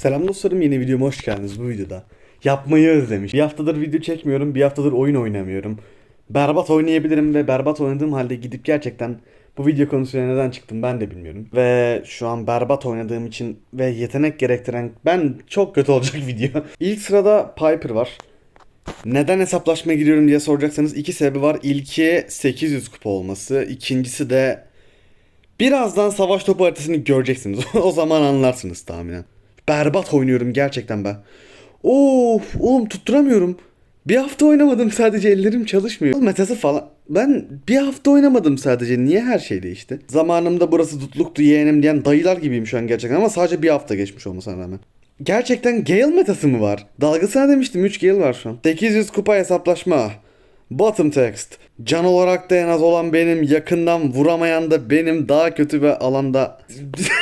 Selam dostlarım yeni videoma hoş geldiniz bu videoda. Yapmayı özlemiş. Bir haftadır video çekmiyorum, bir haftadır oyun oynamıyorum. Berbat oynayabilirim ve berbat oynadığım halde gidip gerçekten bu video konusuna neden çıktım ben de bilmiyorum. Ve şu an berbat oynadığım için ve yetenek gerektiren ben çok kötü olacak video. İlk sırada Piper var. Neden hesaplaşmaya giriyorum diye soracaksanız iki sebebi var. İlki 800 kupa olması, ikincisi de birazdan savaş topu haritasını göreceksiniz. o zaman anlarsınız tahminen. Berbat oynuyorum gerçekten ben. Of oğlum tutturamıyorum. Bir hafta oynamadım sadece ellerim çalışmıyor. Metası falan. Ben bir hafta oynamadım sadece. Niye her şey değişti? Zamanımda burası tutluktu yeğenim diyen dayılar gibiyim şu an gerçekten ama sadece bir hafta geçmiş olmasına rağmen. Gerçekten Gale metası mı var? Dalgasına demiştim 3 Gale var şu an. 800 kupa hesaplaşma. Bottom text. Can olarak da en az olan benim, yakından vuramayan da benim, daha kötü bir alanda...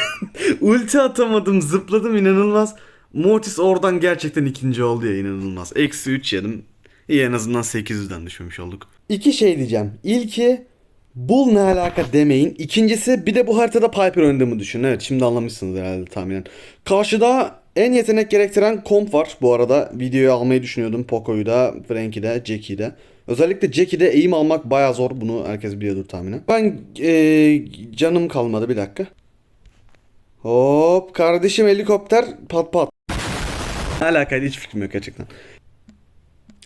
Ulti atamadım, zıpladım inanılmaz. Mortis oradan gerçekten ikinci oldu ya inanılmaz. Eksi 3 yedim. İyi en azından 800'den düşmemiş olduk. İki şey diyeceğim. İlki Bull ne alaka demeyin. İkincisi bir de bu haritada Piper oynadığımı düşünün. Evet şimdi anlamışsınız herhalde tahminen. Karşıda en yetenek gerektiren komp var bu arada. Videoyu almayı düşünüyordum. Poco'yu da, Frank'i de, Jackie'yi de. Özellikle Jackie'de eğim almak baya zor. Bunu herkes biliyordur tahminen. Ben eee, canım kalmadı bir dakika. Hop kardeşim helikopter pat pat. Ne alakaydı hiç fikrim yok gerçekten.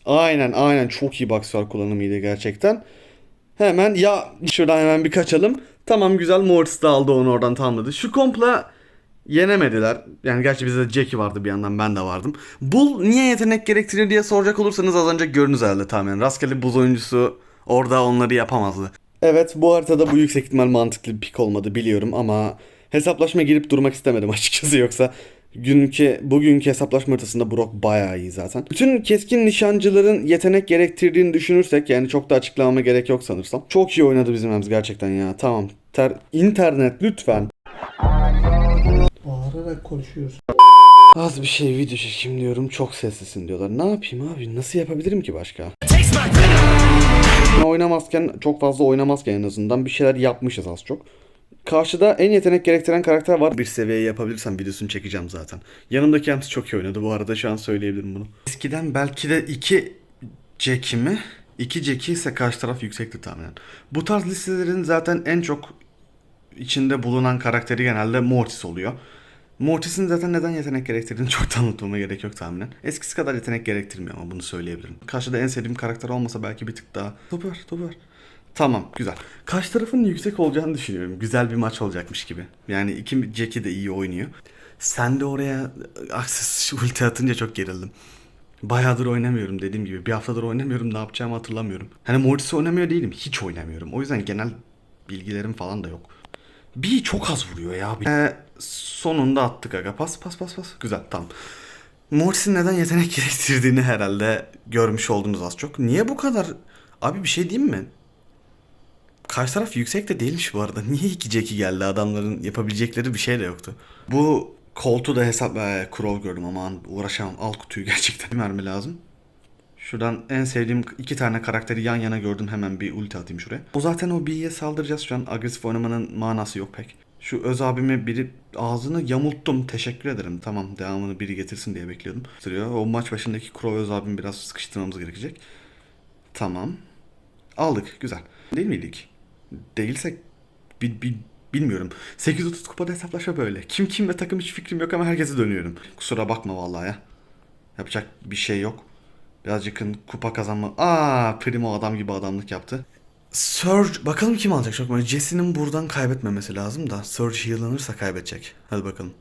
Aynen aynen çok iyi boxer kullanımıydı gerçekten. Hemen ya şuradan hemen bir kaçalım. Tamam güzel Mortis de aldı onu oradan tamamladı. Şu kompla yenemediler. Yani gerçi bizde Jackie vardı bir yandan ben de vardım. Bull niye yetenek gerektirir diye soracak olursanız az önce gördünüz herhalde tamamen. Rastgele buz oyuncusu orada onları yapamazdı. Evet bu haritada bu yüksek ihtimal mantıklı bir pik olmadı biliyorum ama hesaplaşma girip durmak istemedim açıkçası yoksa günkü bugünkü hesaplaşma haritasında Brock bayağı iyi zaten. Bütün keskin nişancıların yetenek gerektirdiğini düşünürsek yani çok da açıklamama gerek yok sanırsam. Çok iyi oynadı bizim Ems gerçekten ya. Tamam. Ter- internet lütfen. Bağırarak konuşuyoruz. Az bir şey video çekeyim diyorum çok sessizsin diyorlar. Ne yapayım abi nasıl yapabilirim ki başka? Oynamazken çok fazla oynamazken en azından bir şeyler yapmışız az çok. Karşıda en yetenek gerektiren karakter var. Bir seviyeye yapabilirsem videosunu çekeceğim zaten. Yanımdaki Ems çok iyi oynadı bu arada şu an söyleyebilirim bunu. Eskiden belki de iki Jack'i mi? İki Jack'i ise karşı taraf yüksekti tahminen. Bu tarz listelerin zaten en çok içinde bulunan karakteri genelde Mortis oluyor. Mortis'in zaten neden yetenek gerektirdiğini çok da anlatmama gerek yok tahminen. Eskisi kadar yetenek gerektirmiyor ama bunu söyleyebilirim. Karşıda en sevdiğim karakter olmasa belki bir tık daha. Topu ver. Tamam, güzel. Karşı tarafın yüksek olacağını düşünüyorum. Güzel bir maç olacakmış gibi. Yani iki Jackie de iyi oynuyor. Sen de oraya akses ulti atınca çok gerildim. Bayağıdır oynamıyorum dediğim gibi. Bir haftadır oynamıyorum ne yapacağımı hatırlamıyorum. Hani Mortis'i oynamıyor değilim. Hiç oynamıyorum. O yüzden genel bilgilerim falan da yok. Bir çok az vuruyor ya. Ee, sonunda attık aga. Pas pas pas pas. Güzel tamam. Mortis'in neden yetenek gerektirdiğini herhalde görmüş oldunuz az çok. Niye bu kadar... Abi bir şey diyeyim mi? Karşı taraf yüksek de değilmiş bu arada. Niye iki Jackie geldi adamların yapabilecekleri bir şey de yoktu. Bu koltuğu da hesap... Ee, Crow gördüm aman uğraşamam. Al kutuyu gerçekten. Bir mermi lazım. Şuradan en sevdiğim iki tane karakteri yan yana gördüm hemen bir ulti atayım şuraya. O zaten o B'ye saldıracağız şu an agresif oynamanın manası yok pek. Şu öz abime biri ağzını yamulttum teşekkür ederim tamam devamını biri getirsin diye bekliyordum. Sırıyor. O maç başındaki Crow öz abimi biraz sıkıştırmamız gerekecek. Tamam. Aldık güzel. Değil miydik? Değilsek bi, bi- bilmiyorum. 830 kupada hesaplaşma böyle. Kim kim ve takım hiç fikrim yok ama herkese dönüyorum. Kusura bakma vallahi ya. Yapacak bir şey yok. Birazcık kupa kazanma. Aa, Primo adam gibi adamlık yaptı. Surge bakalım kim alacak çok merak. Jesse'nin buradan kaybetmemesi lazım da Surge heal'lanırsa kaybedecek. Hadi bakalım.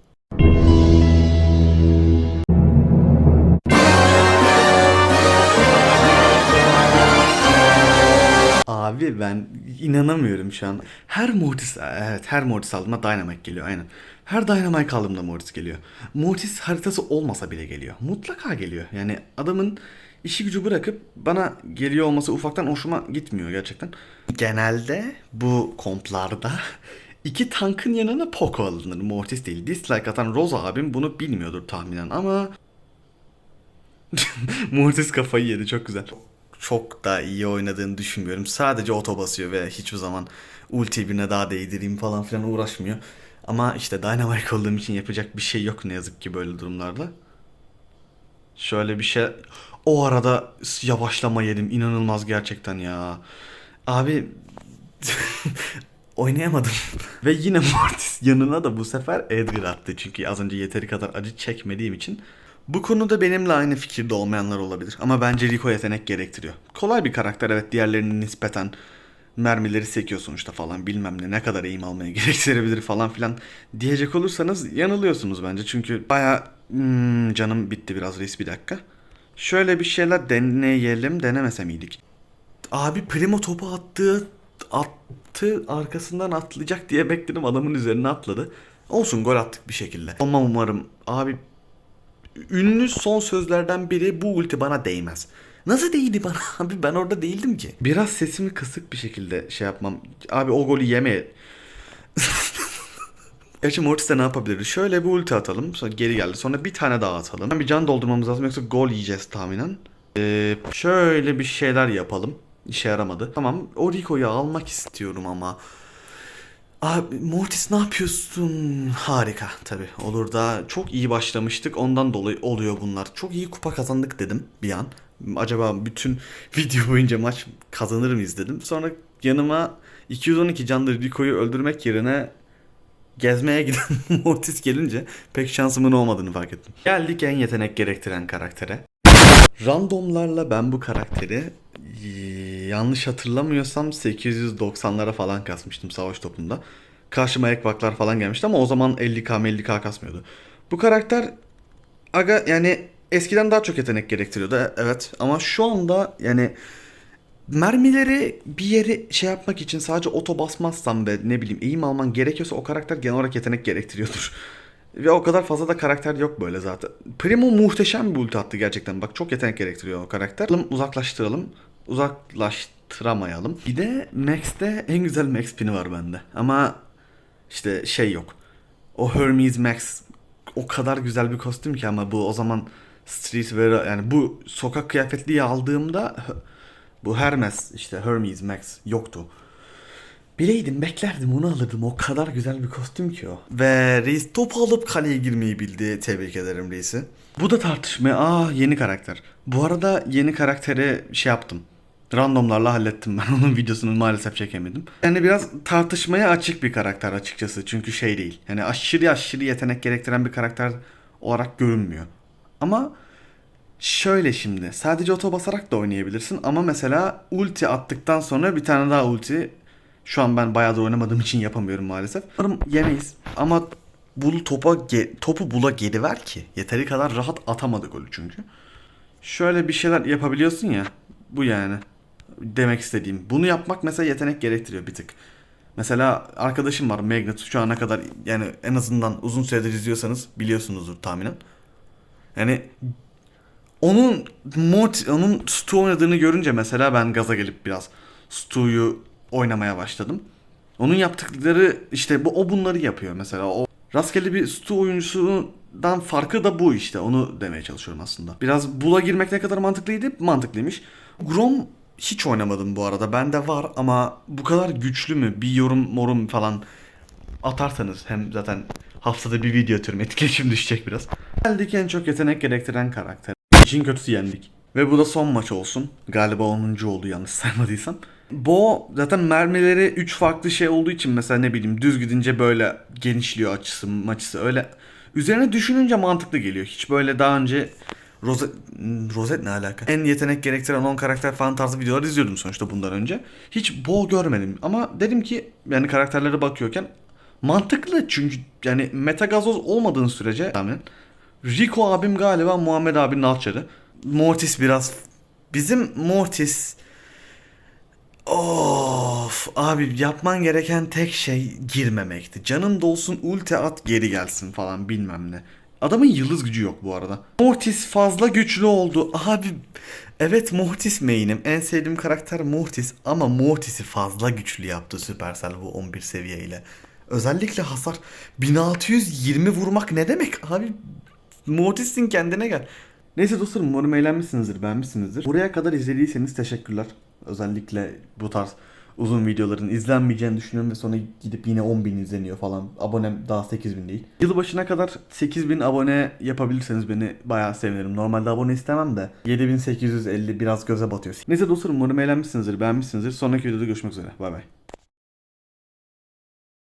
Abi ben inanamıyorum şu an. Her Mortis, evet her Mortis aldığımda Dynamite geliyor aynen. Her Dynamite aldığımda Mortis geliyor. Mortis haritası olmasa bile geliyor. Mutlaka geliyor. Yani adamın işi gücü bırakıp bana geliyor olması ufaktan hoşuma gitmiyor gerçekten. Genelde bu komplarda iki tankın yanına Poco alınır. Mortis değil. Dislike atan Rose abim bunu bilmiyordur tahminen ama Mortis kafayı yedi çok güzel. Çok da iyi oynadığını düşünmüyorum. Sadece oto basıyor ve hiçbir zaman ulti birine daha değdireyim falan filan uğraşmıyor. Ama işte Dynamite olduğum için yapacak bir şey yok ne yazık ki böyle durumlarda. Şöyle bir şey. O arada yavaşlama yedim. İnanılmaz gerçekten ya. Abi oynayamadım. Ve yine Mortis yanına da bu sefer Edgar attı. Çünkü az önce yeteri kadar acı çekmediğim için. Bu konuda benimle aynı fikirde olmayanlar olabilir. Ama bence Rico yetenek gerektiriyor. Kolay bir karakter evet diğerlerinin nispeten mermileri sekiyor sonuçta falan bilmem ne ne kadar eğim almaya gerektirebilir falan filan diyecek olursanız yanılıyorsunuz bence. Çünkü baya hmm, canım bitti biraz reis bir dakika. Şöyle bir şeyler deneyelim denemese miydik? Abi Primo topu attı attı arkasından atlayacak diye bekledim adamın üzerine atladı. Olsun gol attık bir şekilde. Olmam umarım. Abi ünlü son sözlerden biri bu ulti bana değmez. Nasıl değdi bana abi ben orada değildim ki. Biraz sesimi kısık bir şekilde şey yapmam. Abi o golü yeme. Gerçi Mortis'te ne yapabiliriz? Şöyle bir ulti atalım. Sonra geri geldi. Sonra bir tane daha atalım. Bir can doldurmamız lazım yoksa gol yiyeceğiz tahminen. Ee, şöyle bir şeyler yapalım. İşe yaramadı. Tamam. O Rico'yu almak istiyorum ama. Abi Mortis ne yapıyorsun? Harika tabi. Olur da çok iyi başlamıştık. Ondan dolayı oluyor bunlar. Çok iyi kupa kazandık dedim bir an. Acaba bütün video boyunca maç kazanır mıyız dedim. Sonra yanıma 212 canlı Rico'yu öldürmek yerine gezmeye giden Mortis gelince pek şansımın olmadığını fark ettim. Geldik en yetenek gerektiren karaktere. Randomlarla ben bu karakteri yanlış hatırlamıyorsam 890'lara falan kasmıştım savaş topunda. Karşıma ekvaklar falan gelmişti ama o zaman 50k 50k kasmıyordu. Bu karakter aga yani eskiden daha çok yetenek gerektiriyordu e- evet ama şu anda yani mermileri bir yeri şey yapmak için sadece oto basmazsan ve ne bileyim eğim alman gerekiyorsa o karakter genel olarak yetenek gerektiriyordur. Ve o kadar fazla da karakter yok böyle zaten. Primo muhteşem bir ulti attı gerçekten. Bak çok yetenek gerektiriyor o karakter. Uzaklaştıralım. Uzaklaştıramayalım. Bir de Max'te en güzel Max pini var bende. Ama işte şey yok. O Hermes Max o kadar güzel bir kostüm ki ama bu o zaman streetwear yani bu sokak kıyafetliği aldığımda bu Hermes işte Hermes Max yoktu. Bileydim beklerdim onu alırdım. O kadar güzel bir kostüm ki o. Ve reis topu alıp kaleye girmeyi bildi. Tebrik ederim reisi. Bu da tartışma. Aa yeni karakter. Bu arada yeni karakteri şey yaptım. Randomlarla hallettim ben. Onun videosunu maalesef çekemedim. Yani biraz tartışmaya açık bir karakter açıkçası. Çünkü şey değil. Yani aşırı aşırı yetenek gerektiren bir karakter olarak görünmüyor. Ama Şöyle şimdi sadece oto basarak da oynayabilirsin ama mesela ulti attıktan sonra bir tane daha ulti şu an ben bayağı da oynamadığım için yapamıyorum maalesef. Umarım yemeyiz ama bul topa topu bula geri ver ki. Yeteri kadar rahat atamadı golü çünkü. Şöyle bir şeyler yapabiliyorsun ya. Bu yani. Demek istediğim. Bunu yapmak mesela yetenek gerektiriyor bir tık. Mesela arkadaşım var Magnet şu ana kadar yani en azından uzun süredir izliyorsanız biliyorsunuzdur tahminen. Yani onun mod onun Stu oynadığını görünce mesela ben gaza gelip biraz Stu'yu oynamaya başladım. Onun yaptıkları işte bu o bunları yapıyor mesela. O rastgele bir Stu oyuncusundan farkı da bu işte. Onu demeye çalışıyorum aslında. Biraz bula girmek ne kadar mantıklıydı? Mantıklıymış. Grom hiç oynamadım bu arada. Bende var ama bu kadar güçlü mü? Bir yorum morum falan atarsanız hem zaten haftada bir video atıyorum. Etkileşim düşecek biraz. Geldik en çok yetenek gerektiren karakter. İşin kötüsü yendik. Ve bu da son maç olsun. Galiba 10. oldu yanlış saymadıysam. Bo zaten mermileri 3 farklı şey olduğu için mesela ne bileyim düz gidince böyle genişliyor açısı maçısı öyle. Üzerine düşününce mantıklı geliyor. Hiç böyle daha önce Rozet, Rozet ne alaka? En yetenek gerektiren 10 karakter falan tarzı videolar izliyordum sonuçta bundan önce. Hiç Bo görmedim ama dedim ki yani karakterlere bakıyorken mantıklı çünkü yani metagazoz olmadığın sürece tahminen Rico abim galiba Muhammed abinin alçarı. Mortis biraz bizim Mortis Of abi yapman gereken tek şey girmemekti. Canın dolsun ulti at geri gelsin falan bilmem ne. Adamın yıldız gücü yok bu arada. Mortis fazla güçlü oldu. Abi evet Mortis main'im. En sevdiğim karakter Mortis ama Mortis'i fazla güçlü yaptı Supercell bu 11 seviyeyle. Özellikle hasar 1620 vurmak ne demek abi? Mortis'in kendine gel. Neyse dostlarım umarım eğlenmişsinizdir, beğenmişsinizdir. Buraya kadar izlediyseniz teşekkürler. Özellikle bu tarz uzun videoların izlenmeyeceğini düşünüyorum ve sonra gidip yine 10.000 izleniyor falan. Abonem daha 8.000 değil. Yılbaşına kadar 8.000 abone yapabilirseniz beni bayağı sevinirim. Normalde abone istemem de 7.850 biraz göze batıyor. Neyse dostlarım umarım eğlenmişsinizdir, beğenmişsinizdir. Sonraki videoda görüşmek üzere. Bay bay.